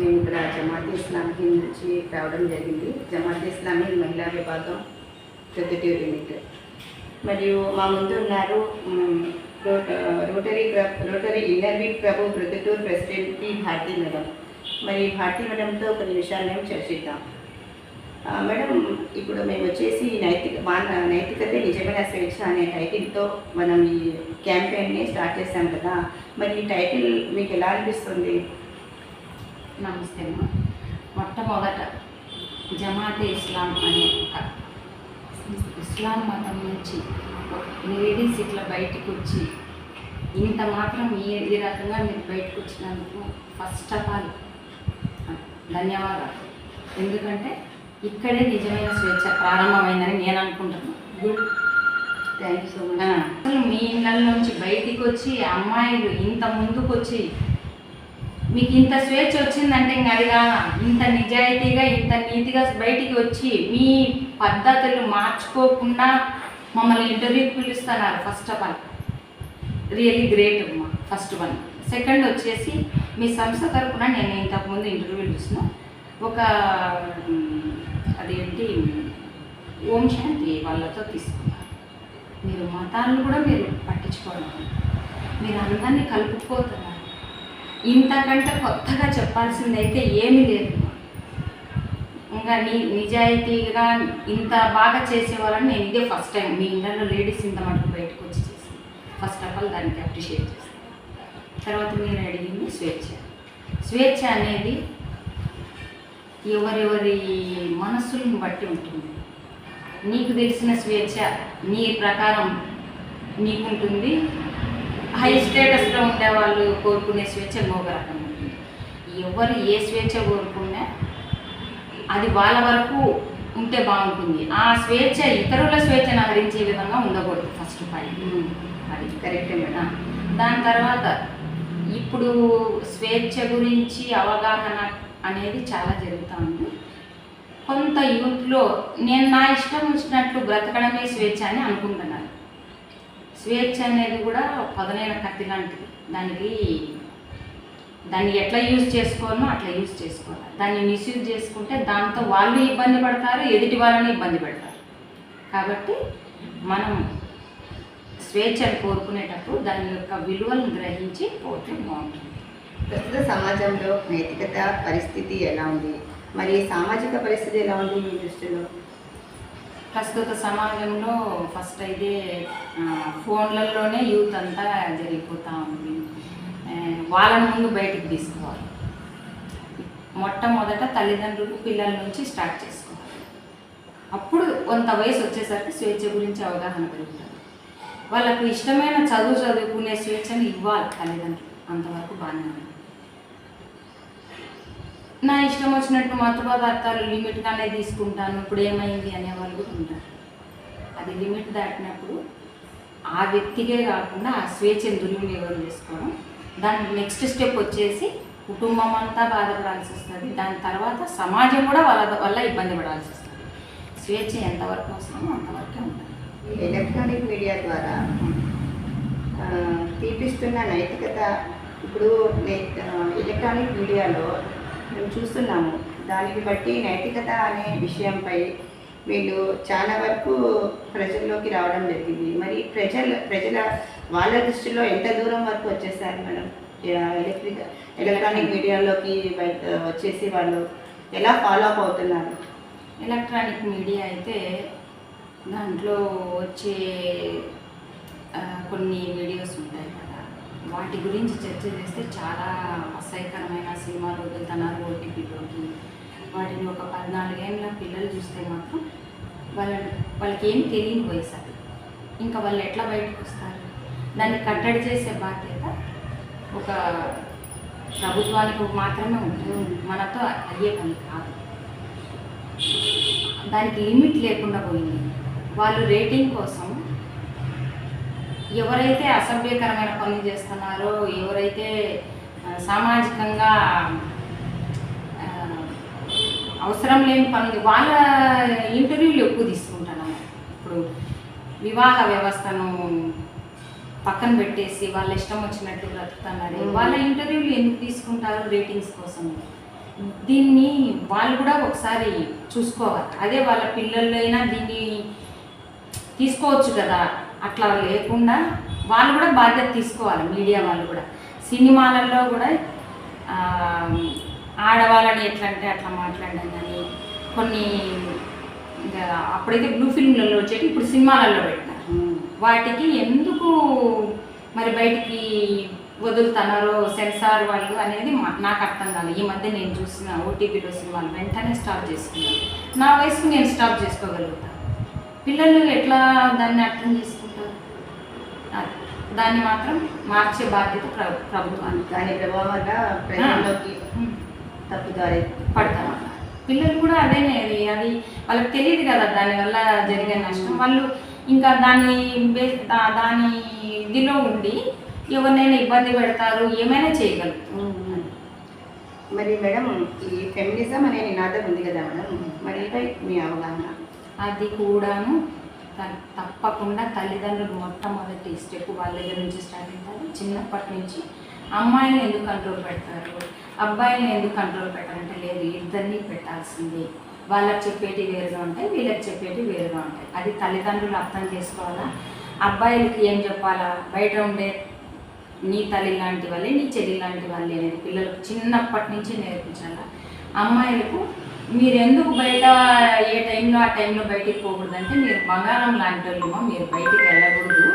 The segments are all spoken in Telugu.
మేము ఇక్కడ జమాత్ ఇస్లాంకి నుంచి రావడం జరిగింది. జమాత్ ఇస్లామీ మహిళా విభాగం ప్రొద్దుటూరు యూనిట్. మరియు మా ముందు ఉన్నారు rotary rotary inner wheel Prabhu Proddatur president P. Bharati madam. మరి భారతి మేడంతో కొన్ని విషయాలు మేము చర్చిద్దాం. మేడం ఇప్పుడు మేము వచ్చేసి నైతిక మాన నైతికతే నిజమైన స్వేచ్ఛ అనే టైటిల్తో మనం ఈ క్యాంపెయిన్ని స్టార్ట్ చేసాం కదా. మరి ఈ టైటిల్ మీకు ఎలా అనిపిస్తుంది? నమస్తే అమ్మ మొట్టమొదట జమాతే ఇస్లాం అనే ఒక ఇస్లాం మతం నుంచి లేడీస్ ఇట్లా బయటకు వచ్చి ఇంత మాత్రం ఈ ఈ రకంగా మీరు బయటకు వచ్చినందుకు ఫస్ట్ ఆఫ్ ఆల్ ధన్యవాదాలు. ఎందుకంటే ఇక్కడే నిజమైన స్వేచ్ఛ ప్రారంభమైందని నేను అనుకుంటున్నాను good. Thank you so much. అసలు మీ ఇళ్ళ నుంచి బయటికి వచ్చి అమ్మాయిలు ఇంత ముందుకు వచ్చి మీకు ఇంత స్వేచ్ఛ వచ్చిందంటే ఇంకా అది కాదా. ఇంత నిజాయితీగా ఇంత నీతిగా బయటికి వచ్చి మీ పద్ధతులు మార్చుకోకుండా మమ్మల్ని ఇంటర్వ్యూకి పిలుస్తున్నారు first of all really great అమ్మా ఫస్ట్ వన్ సెకండ్ వచ్చేసి మీ సంస్థ తరపున నేను ఇంతకుముందు ఇంటర్వ్యూలు చూసిన ఒక అదేంటి ఓం శాంతి వాళ్ళతో తీసుకున్నారు మీరు మతాలను కూడా మీరు పట్టించుకోవడం మీరు అందరినీ కలుపుకుపోతున్నారు ఇంతకంటే కొత్తగా చెప్పాల్సింది అయితే ఏమీ లేదు. ఇంకా నీ నిజాయితీగా ఇంత బాగా చేసేవాళ్ళని నేను ఇదే ఫస్ట్ టైం. మీ ఇళ్ళలో లేడీస్ ఇంత మటుకు బయటకు వచ్చి చేసి ఫస్ట్ ఆఫ్ ఆల్ దానికి అప్రిషియేట్ చేస్తాను తర్వాత మీరు అడిగింది స్వేచ్ఛ. స్వేచ్ఛ అనేది ఎవరెవరి మనస్సులను బట్టి ఉంటుంది. నీకు తెలిసిన స్వేచ్ఛ నీ ప్రకారం నీకుంటుంది. హై స్టేటస్లో ఉండే వాళ్ళు కోరుకునే స్వేచ్ఛ ఇంకొక రకం ఉంటుంది. ఎవరు ఏ స్వేచ్ఛ కోరుకున్నా అది వాళ్ళ వరకు ఉంటే బాగుంటుంది. ఆ స్వేచ్ఛ ఇతరుల స్వేచ్ఛను హరించే విధంగా ఉండకూడదు ఫస్ట్ పాయింట్ అది. కరెక్టే మేడం. దాని తర్వాత ఇప్పుడు స్వేచ్ఛ గురించి అవగాహన అనేది చాలా జరుగుతూ ఉంది. కొంత యూత్లో నేను నా ఇష్టం వచ్చినట్లు బ్రతకడమే స్వేచ్ఛ అని అనుకుంటున్నాను. స్వేచ్ఛ అనేది కూడా పదనైన కత్తి లాంటిది. దానికి దాన్ని ఎట్లా యూజ్ చేసుకోవాలో అట్లా యూజ్ చేసుకోవాలి. దాన్ని మిస్యూజ్ చేసుకుంటే దాంతో వాళ్ళు ఇబ్బంది పడతారు ఎదుటి వాళ్ళని ఇబ్బంది పెడతారు. కాబట్టి మనం స్వేచ్ఛను కోరుకునేటప్పుడు దాని యొక్క విలువలను గ్రహించి పోతే బాగుంటుంది. ప్రస్తుత సమాజంలో నైతికత పరిస్థితి ఎలా ఉంది? మరి సామాజిక పరిస్థితి ఎలా ఉంది మీ దృష్టిలో? ప్రస్తుత సమాజంలో ఫస్ట్ అయితే ఫోన్లలోనే యూత్ అంతా జరిగిపోతూ ఉంది. వాళ్ళ వాళ్ళని ముందు బయటికి తీసుకోవాలి. మొట్టమొదట తల్లిదండ్రులు పిల్లల నుంచి స్టార్ట్ చేసుకోవాలి. అప్పుడు కొంత వయసు వచ్చేసరికి స్వేచ్ఛ గురించి అవగాహన పెరుగుతుంది. వాళ్ళకు ఇష్టమైన చదువు చదువుకునే స్వేచ్ఛను ఇవ్వాలి తల్లిదండ్రులు. అంతవరకు బాగానే ఉంది. నా ఇష్టం వచ్చినట్టు మత్తు పదార్థాలు లిమిట్గానే తీసుకుంటాను. ఇప్పుడు ఏమైంది అనే వాళ్ళు కూడా ఉంటారు. అది లిమిట్ దాటినప్పుడు ఆ వ్యక్తికే కాకుండా ఆ స్వేచ్ఛను దుర్వినియోగం చేసుకోవడం. దాని నెక్స్ట్ స్టెప్ వచ్చేసి కుటుంబం అంతా బాధపడాల్సి వస్తుంది. దాని తర్వాత సమాజం కూడా వాళ్ళ వల్ల ఇబ్బంది పడాల్సి వస్తుంది. స్వేచ్ఛ ఎంతవరకు అవసరమో అంతవరకే ఉంటుంది. ఎలక్ట్రానిక్ మీడియా ద్వారా తీపిస్తున్న నైతికత. ఇప్పుడు ఎలక్ట్రానిక్ మీడియాలో మేము చూస్తున్నాము. దానిని బట్టి నైతికత అనే విషయంపై వీళ్ళు చాలా వరకు ప్రజల్లోకి రావడం జరిగింది. మరి ప్రజల ప్రజల వాళ్ళ దృష్టిలో ఎంత దూరం వరకు వచ్చేసారు మేడం? ఎలక్ట్రిక్ ఎలక్ట్రానిక్ మీడియాలోకి వచ్చేసి వాళ్ళు ఎలా ఫాలో అప్ అవుతున్నారు? ఎలక్ట్రానిక్ మీడియా అయితే దాంట్లో వచ్చే కొన్ని వీడియోస్ ఉంటాయి కదా. వాటి గురించి చర్చ చేస్తే చాలా అసహ్యకరమైన సినిమాలు వదులుతున్నారు ఓటీపీలోకి వాటిని ఒక పద్నాలుగేళ్ళ పిల్లలు చూస్తే మాత్రం వాళ్ళ వాళ్ళకి ఏం తెలియని వయసు అది. ఇంకా వాళ్ళు ఎట్లా బయటకు వస్తారు? దాన్ని కట్టడి చేసే బాధ్యత ఒక ప్రభుత్వానికి మాత్రమే ఉంటుంది. మనతో అయ్యే పని కాదు. దానికి లిమిట్ లేకుండా పోయింది. వాళ్ళు రేటింగ్ కోసం ఎవరైతే అసభ్యకరమైన పనులు చేస్తున్నారో ఎవరైతే సామాజికంగా అవసరం లేని పనులు వాళ్ళ ఇంటర్వ్యూలు ఎక్కువ తీసుకుంటున్నారు ఇప్పుడు వివాహ వ్యవస్థను పక్కన పెట్టేసి వాళ్ళ ఇష్టం వచ్చినట్టు బ్రతుకుతున్నారు. వాళ్ళ ఇంటర్వ్యూలు ఎందుకు తీసుకుంటారు రేటింగ్స్ కోసం? దీన్ని వాళ్ళు కూడా ఒకసారి చూసుకోవాలి. అదే వాళ్ళ పిల్లలైనా దీన్ని తీసుకోవచ్చు కదా. అట్లా లేకుండా వాళ్ళు కూడా బాధ్యత తీసుకోవాలి మీడియా వాళ్ళు కూడా. సినిమాలలో కూడా ఆడవాళ్ళని ఎట్లా అంటే అట్లా మాట్లాడడం కానీ కొన్ని ఇంకా అప్పుడైతే బ్లూ ఫిల్మ్లలో వచ్చేటి ఇప్పుడు సినిమాలలో పెట్టినారు. వాటికి ఎందుకు మరి బయటికి వదులుతున్నారో సెన్సార్ వాళ్ళు అనేది నాకు అర్థం కాదు ఈ మధ్య నేను చూసిన ఓటీపీలో సినిమాలు వెంటనే స్టాప్ చేసుకున్నాను. నా వయసుకు నేను స్టాప్ చేసుకోగలుగుతాను పిల్లలు ఎట్లా దాన్ని అర్థం అది. దాన్ని మాత్రం మార్చే బాధ్యత ప్ర- ప్రభుత్వానికి. దాని ప్రభావం వల్ల ప్రజల్లోకి. తప్పుదారి పడతాం పిల్లలు కూడా అదే అది. అది వాళ్ళకి తెలియదు కదా దానివల్ల జరిగే నష్టం. వాళ్ళు ఇంకా దాని దాని ఇదిలో ఉండి ఎవరినైనా ఇబ్బంది పెడతారు ఏమైనా చేయగలరు. మరి మేడం ఈ ఫెమినిజం అనే నినాదం ఉంది కదా మేడం. మరి మీ అవగాహన? అది కూడాను తప్పకుండా తల్లిదండ్రులు మొట్టమొదటి స్టెప్ వాళ్ళ దగ్గర నుంచి స్టార్ట్ అవుతారు. చిన్నప్పటి నుంచి అమ్మాయిని ఎందుకు కంట్రోల్ పెడతారు? అబ్బాయిని ఎందుకు కంట్రోల్ పెట్టాలంటే లేదు ఇద్దరిని పెట్టాల్సిందే. వాళ్ళకి చెప్పేటి వేరుగా ఉంటాయి వీళ్ళకి చెప్పేటి వేరుగా ఉంటాయి. అది తల్లిదండ్రులు అర్థం చేసుకోవాలా? అబ్బాయిలకి ఏం చెప్పాలా? బయట ఉండే నీ తల్లి లాంటి వాళ్ళే నీ చెల్లి లాంటి వాళ్ళే అనేది పిల్లలకు చిన్నప్పటి నుంచి నేర్పించాలా? అమ్మాయిలకు మీరు ఎందుకు బయట ఏ టైంలో ఆ టైంలో బయటికి పోకూడదు అంటే మీరు బంగారం లాంటి వాళ్ళేమో మీరు బయటికి వెళ్ళకూడదు.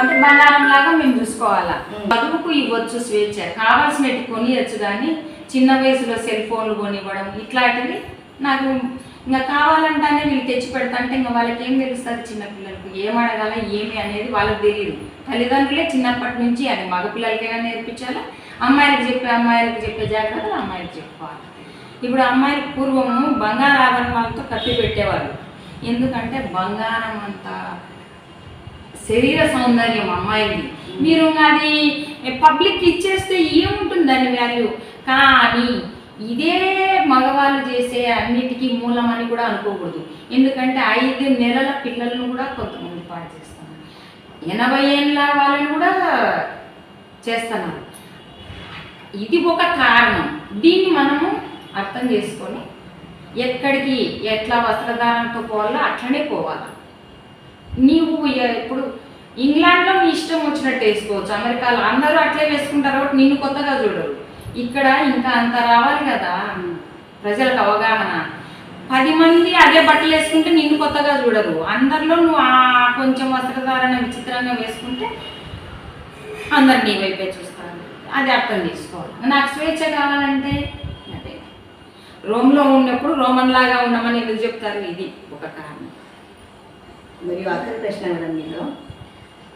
అంటే బంగారం లాగా మేము చూసుకోవాలా. చదువుకు ఇవ్వచ్చు స్వేచ్ఛ. కావాల్సినట్టు కొనియచ్చు కానీ చిన్న వయసులో సెల్ ఫోన్లు కొనివ్వడం ఇట్లాంటివి నాకు ఇంకా కావాలంటానే వీళ్ళు తెచ్చి పెడతాంటే ఇంకా వాళ్ళకి ఏం తెలుస్తుంది? చిన్న పిల్లలకు ఏం అడగాల ఏమి అనేది వాళ్ళకి తెలియదు తల్లిదండ్రులే చిన్నప్పటి నుంచి అది మగ పిల్లలకైనా నేర్పించాలా? అమ్మాయిలకు చెప్పే అమ్మాయిలకు చెప్పే జాగ్రత్తలు అమ్మాయిలకు చెప్పుకోవాలి. ఇప్పుడు అమ్మాయిలకు పూర్వము బంగారు ఆభరణాలతో కప్పి పెట్టేవారు ఎందుకంటే బంగారం అంత శరీర సౌందర్యం అమ్మాయిది మీరు అది పబ్లిక్ ఇచ్చేస్తే ఏముంటుంది దాని వాల్యూ కానీ ఇదే మగవాళ్ళు చేసే అన్నిటికీ మూలం అని కూడా అనుకోకూడదు. ఎందుకంటే ఐదు నెలల పిల్లలను కూడా కొంతమంది పాడు చేస్తున్నారు. ఎనభై ఏళ్ళ వాళ్ళని కూడా చేస్తున్నారు. ఇది ఒక కారణం. దీన్ని మనము అర్థం చేసుకొని ఎక్కడికి ఎట్లా వస్త్రధారణతో పోవాలో అట్లనే పోవాలి. నీవు ఇప్పుడు ఇంగ్లాండ్లో నీ ఇష్టం వచ్చినట్టు వేసుకోవచ్చు. అమెరికాలో అందరూ అట్లే వేసుకుంటారు కాబట్టి నిన్ను కొత్తగా చూడరు. ఇక్కడ ఇంకా అంత రావాలి కదా. ప్రజలకు అవగాహన. పది మంది అదే బట్టలు వేసుకుంటే నిన్ను కొత్తగా చూడరు. అందరిలో నువ్వు ఆ కొంచెం వస్త్రధారణ విచిత్రంగా వేసుకుంటే అందరు నీ వైపే చూస్తారు. అది అర్థం చేసుకోవాలి. నాకు స్వేచ్ఛ కావాలంటే రోమ్లో ఉన్నప్పుడు రోమన్ లాగా ఉన్నామని ఎందుకు చెప్తారు? ఇది ఒక కారణం. మరియు ఆఖరి ప్రశ్న మీలో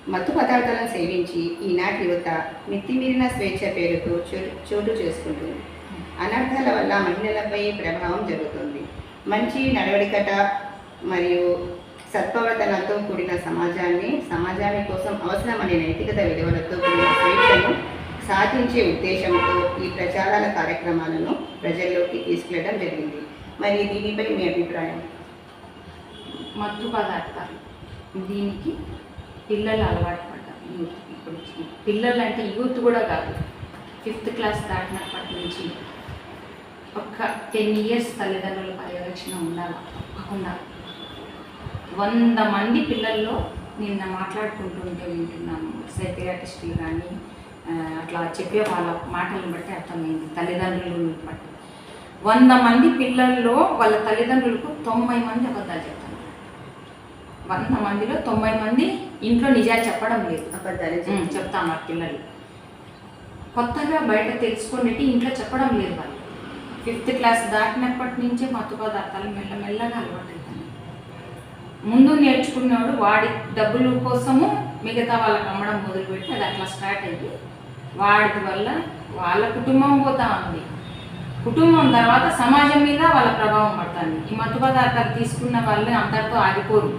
మత్తు పదార్థాలను సేవించి ఈనాటి యువత మితిమీరిన స్వేచ్ఛ పేరుతో చోటు చేసుకుంటుంది. అనర్థాల వల్ల మహిళలపై ప్రభావం జరుగుతుంది. మంచి నడవడికట మరియు సత్ప్రవర్తనతో కూడిన సమాజాన్ని సమాజాన్ని కోసం అవసరమనే నైతికత విలువలతో కూడిన స్వేచ్ఛను సాధించే ఉద్దేశంతో ఈ ప్రచారాల కార్యక్రమాలను ప్రజల్లోకి తీసుకెళ్ళడం జరిగింది. మరి దీనిపై మీ అభిప్రాయం? మత్తు పదార్థాలు. దీనికి పిల్లలు అలవాటు పడ్డారు. యూత్ ఇప్పుడు పిల్లలు అంటే యూత్ కూడా కాదు. ఫిఫ్త్ క్లాస్ దాటినప్పటి నుంచి ఒక టెన్ ఇయర్స్ తల్లిదండ్రుల పర్యవేక్షణ ఉండాలి తప్పకుండా. వంద మంది పిల్లల్లో నిన్న మాట్లాడుకుంటుంటే వింటున్నాను సైకియాటిస్టులు కానీ అట్లా చెప్పే వాళ్ళ మాటలను బట్టి అర్థమైంది. తల్లిదండ్రులు బట్టి. వంద మంది పిల్లల్లో వాళ్ళ తల్లిదండ్రులకు తొంభై మంది అబద్ధాలు చెప్తున్నారు వంద మందిలో తొంభై మంది ఇంట్లో నిజాలు చెప్పడం లేదు. అబద్ధాలు చెప్తాం మా పిల్లలు. కొత్తగా బయట తెలుసుకునేటి ఇంట్లో చెప్పడం లేదు వాళ్ళు. ఫిఫ్త్ క్లాస్ దాటినప్పటి నుంచే మత్తు పదార్థాలు మెల్లమెల్లగా అలవాటు ముందు నేర్చుకున్నాడు వాడి డబ్బుల కోసము మిగతా వాళ్ళకి అమ్మడం మొదలుపెట్టి అది అట్లా స్టార్ట్ అయ్యి వాడి వల్ల వాళ్ళ కుటుంబం పోతా ఉంది. కుటుంబం తర్వాత సమాజం మీద వాళ్ళ ప్రభావం పడుతుంది. ఈ మత్తు పదార్థాలు తీసుకున్న వాళ్ళు అంతటితో ఆగిపోరు.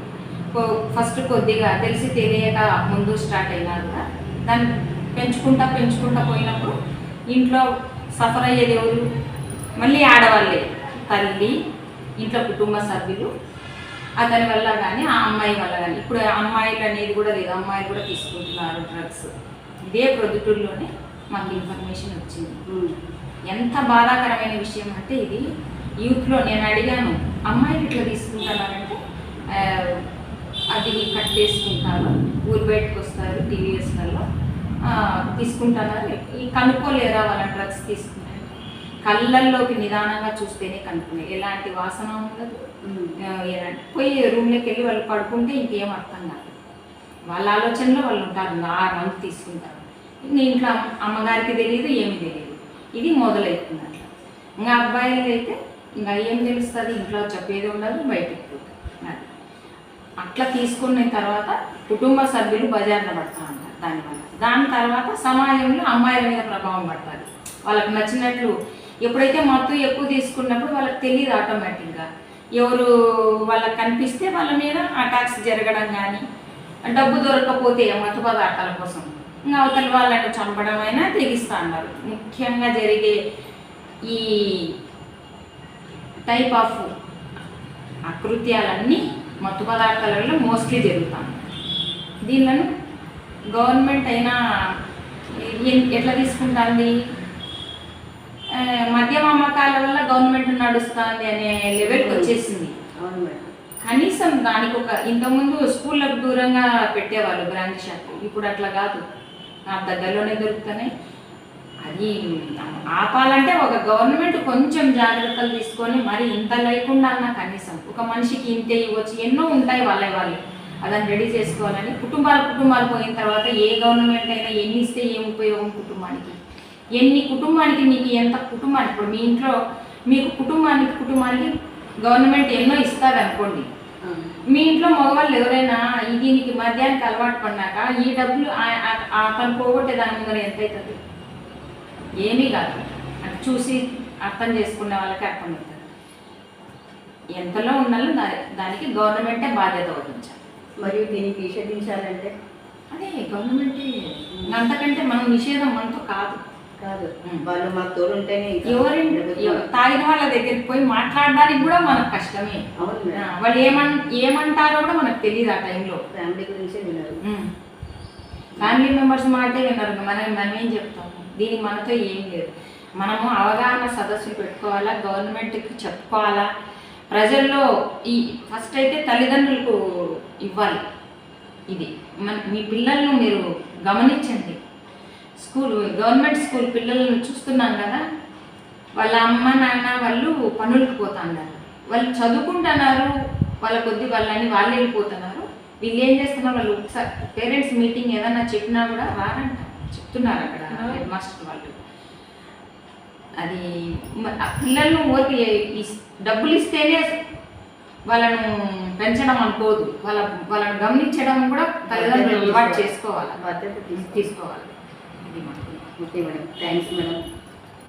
ఫస్ట్ కొద్దిగా తెలిసి తెలియక ముందు స్టార్ట్ అయినా కూడా దాన్ని పెంచుకుంటా పెంచుకుంటా పోయినప్పుడు ఇంట్లో సఫర్ అయ్యేది ఎవరు మళ్ళీ ఆడవాళ్ళే. తల్లి ఇంట్లో కుటుంబ సభ్యులు అతని వల్ల కానీ ఆ అమ్మాయి వల్ల కానీ ఇప్పుడు అమ్మాయిలు అనేది కూడా లేదు. అమ్మాయిలు కూడా తీసుకుంటున్నారు డ్రగ్స్ ఇదే ప్రొద్దుటూరులోనే మాకు ఇన్ఫర్మేషన్ వచ్చింది. ఎంత బాధాకరమైన విషయం అంటే ఇది యూత్లో నేను అడిగాను అమ్మాయిలు ఇట్లా తీసుకుంటున్నారంటే ఆ, అది కట్టేసుకుంటారు ఊరు బయటకు వస్తారు టీవీఎస్లలో తీసుకుంటున్నారు ఈ కనుక్కోలేరా వాళ్ళ డ్రగ్స్ తీసుకుంటారు? కళ్ళల్లోకి నిదానంగా చూస్తేనే కనుక్కునే ఎలాంటి వాసన ఉండదు. ఎలాంటి పోయి రూమ్లోకి వెళ్ళి వాళ్ళు పడుకుంటే ఇంకేం అర్థం కాదు. వాళ్ళ ఆలోచనలో వాళ్ళు ఉంటారు. ఆ రంగు తీసుకుంటారు. ఇంట్లో అమ్మగారికి తెలియదు ఏమి తెలియదు. ఇది మొదలవుతుంది అట్లా. ఇంకా అబ్బాయిలు అయితే ఇంకా ఏం తెలుస్తుంది? ఇంట్లో చెప్పేది ఉండదు బయటకు పోతుంది అట్లా తీసుకున్న తర్వాత కుటుంబ సభ్యులు బజార్లో పడతా ఉంటారు దానివల్ల. దాని తర్వాత సమాజంలో అమ్మాయిల మీద ప్రభావం పడుతుంది. వాళ్ళకి నచ్చినట్లు ఎప్పుడైతే మత్తు ఎక్కువ తీసుకున్నప్పుడు వాళ్ళకి తెలియదు ఆటోమేటిక్గా. ఎవరు వాళ్ళకి కనిపిస్తే వాళ్ళ మీద అటాక్స్ జరగడం కానీ డబ్బు దొరకకపోతే మత్తు పదార్థాల కోసం. ఇంకా అవతల వాళ్ళని చంపడం అయినా తెగిస్తా అన్నారు. ముఖ్యంగా జరిగే ఈ టైప్ ఆఫ్ అకృత్యాలన్నీ మత్తు పదార్థాలలో మోస్ట్లీ జరుగుతాయి. దీనిలను గవర్నమెంట్ అయినా ఎట్లా తీసుకుంటుంది? మద్యం అమ్మకాల వల్ల గవర్నమెంట్ నడుస్తుంది అనే లెవెల్కి వచ్చేసింది. అవును మేడం. కనీసం దానికి ఒక ఇంతకుముందు స్కూళ్ళకు దూరంగా పెట్టేవాళ్ళు బ్రాంచ్ షాప్ ఇప్పుడు అట్లా కాదు. నా దగ్గరలోనే దొరుకుతున్నాయి. అది ఆపాలంటే ఒక గవర్నమెంట్ కొంచెం జాగ్రత్తలు తీసుకొని మరి ఇంత లేకుండా అన్న కనీసం. ఒక మనిషికి ఇంతే ఇవ్వచ్చు. ఎన్నో ఉంటాయి వాళ్ళ వాళ్ళు. అదని రెడీ చేసుకోవాలని కుటుంబాలు కుటుంబాలు పోయిన తర్వాత ఏ గవర్నమెంట్ అయినా ఎన్ని ఇస్తే ఏం ఉపయోగం కుటుంబానికి? ఎన్ని కుటుంబానికి మీకు ఎంత కుటుంబానికి ఇప్పుడు మీ ఇంట్లో మీకు కుటుంబానికి కుటుంబానికి గవర్నమెంట్ ఎన్నో ఇస్తుంది అనుకోండి. మీ ఇంట్లో మగవాళ్ళు ఎవరైనా దీనికి మద్యానికి అలవాటు పడినాక ఈ డబ్బులు అతను పోగొట్టే దాని ముందర ఎంత అవుతుంది ఏమీ కాదు. అంటే చూసి అర్థం చేసుకునే వాళ్ళకి అర్థమవుతుంది. ఎంతలో ఉన్నాలో దానికి గవర్నమెంటే బాధ్యత వహించాలి. మరియు దీన్ని నిషేధించాలంటే? అదే గవర్నమెంటే అంతకంటే మనం నిషేధం మనతో కాదు. కాదు. వాళ్ళు ప్రభుత్వం- తాగిన వాళ్ళ దగ్గరికి పోయి మాట్లాడడానికి కూడా మనకు కష్టమే. అవును వాళ్ళు ఏమన్ ఏమంటారో కూడా మనకు తెలియదు ఆ టైంలో. ఫ్యామిలీ గురించే వినరు. ఫ్యామిలీ మెంబర్స్ మాటే విన్నారు ఇంకా మనం మనం ఏం చెప్తాము దీనికి మనతో ఏం లేదు. మనము అవగాహన సదస్సులు పెట్టుకోవాలా? గవర్నమెంట్కి చెప్పుకోవాలా? ప్రజల్లో ఈ ఫస్ట్ అయితే తల్లిదండ్రులకు ఇవ్వాలి. ఇది. మన మీ పిల్లలను మీరు గమనించండి. స్కూల్ గవర్నమెంట్ స్కూల్ పిల్లలను చూస్తున్నాం కదా. వాళ్ళ అమ్మ నాన్న వాళ్ళు పనులకు పోతున్నారు. వాళ్ళు చదువుకుంటున్నారు వాళ్ళ కొద్ది వాళ్ళని వాళ్ళు వెళ్ళిపోతున్నారు. వీళ్ళు ఏం చేస్తున్నారు? వాళ్ళు ఒకసారి పేరెంట్స్ మీటింగ్ ఏదన్నా చెప్పినా కూడా రారంట. చెప్తున్నారు అక్కడ హెడ్ మాస్టర్ వాళ్ళు. అది ఆ పిల్లలను ఊరికి డబ్బులు ఇస్తేనే వాళ్ళను పెంచడం అనుకోదు వాళ్ళ వాళ్ళని గమనించడం కూడా తల్లిదండ్రులు అలవాటు చేసుకోవాలి. తీసుకోవాలి. ఇది మనకు ఓకే మేడం థ్యాంక్స్ మేడం